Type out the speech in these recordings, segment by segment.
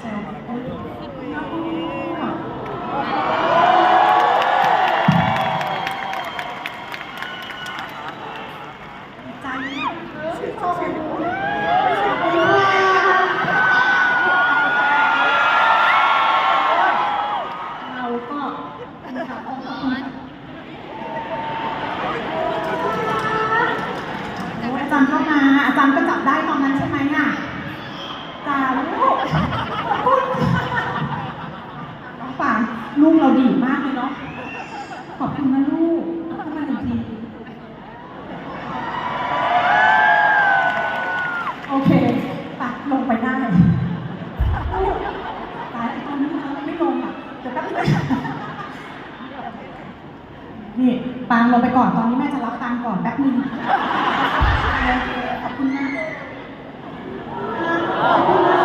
แซวเออใจโอ้โหเราก็เป็นค่ะขอบคุณค่ะโอ้ยอาจารย์ก็มาอาจารย์ก็จับได้ตอนนั้นใช่ไหมอะจ้าลูกขอบคุณค่ะน้องปาง ลูกเราดีมากเลยเนาะ ขอบคุณนะลูกเข้ามาหนึ่งทีโอเคตัดลงไปได้ตายตอนนี้นะไม่ลงอะเดี๋ยวแป๊บนึงนี่ปางลงไปก่อน ตอนนี้แม่จะรับตังก่อนแป๊บนึงขอบคุณนะ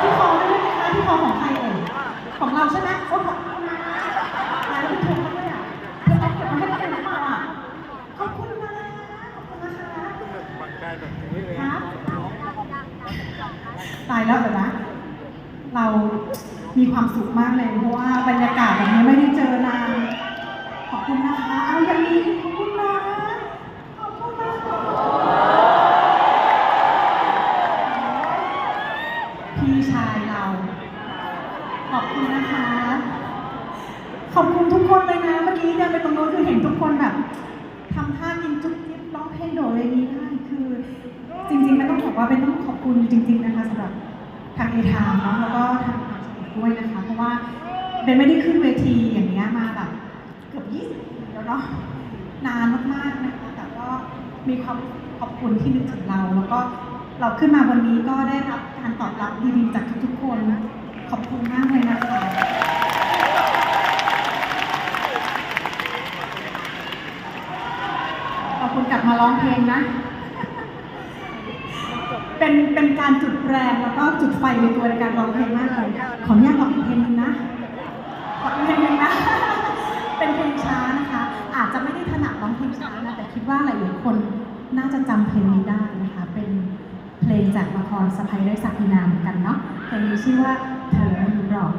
ที่คอได้ไหมคะที่คอของใครเอ่ยของเราใช่ไหม ครับตายแล้วเดี๋ยวนะ เรามีความสุขมากเลย เพราะว่าบรรยากาศแบบนี้ไม่ได้เจอนาน ขอบคุณนะคะ เอาอย่างนี้ขอบคุณนะขอบคุณนะคะพี่ชายเรา ขอบคุณนะคะ ขอบคุณทุกคนเลยนะ เมื่อกี้เดินไปตรงโน้นคือเห็นทุกคนแบบทำท่ากินจุ๊บจิ๊บร้องเพลงโดเรมีได้ ว่าเป็นต้องขอบคุณจริง ๆนะคะสำหรับทางเอทามเนาะแล้วก็ทางทางสมุดด้วยนะคะ เพราะว่าเบนไม่ได้ขึ้นเวทีอย่างเงี้ยมาแบบเกือบ 20ปีแล้วเนาะนานมากๆนะคะแต่ก็มีความขอบคุณที่นึกถึงเรา แล้วก็เราขึ้นมาวันนี้ก็ได้รับการตอบรับดีๆจากทุกๆคนขอบคุณมากเลยนะคะขอบคุณกลับมาร้องเพลงนะ เป็นเป็นการจุดแรงแล้วก็จุดไฟในตัวในการร้องเพลงมากเลยขออนุญาตร้องอีกเพลงหนึงนะขออีกเพลงหนึงนะเป็นเพลงช้านะคะ อาจจะไม่ได้ถนัดร้องเพลงช้านะแต่คิดว่าหลายๆคนน่าจะจำเพลงนี้ได้นะคะ เป็นเพลงจากละครสะพายได้สักดินาเหมือนกันเนาะเพลงนี้ชื่อว่าเธอหรู้หรอก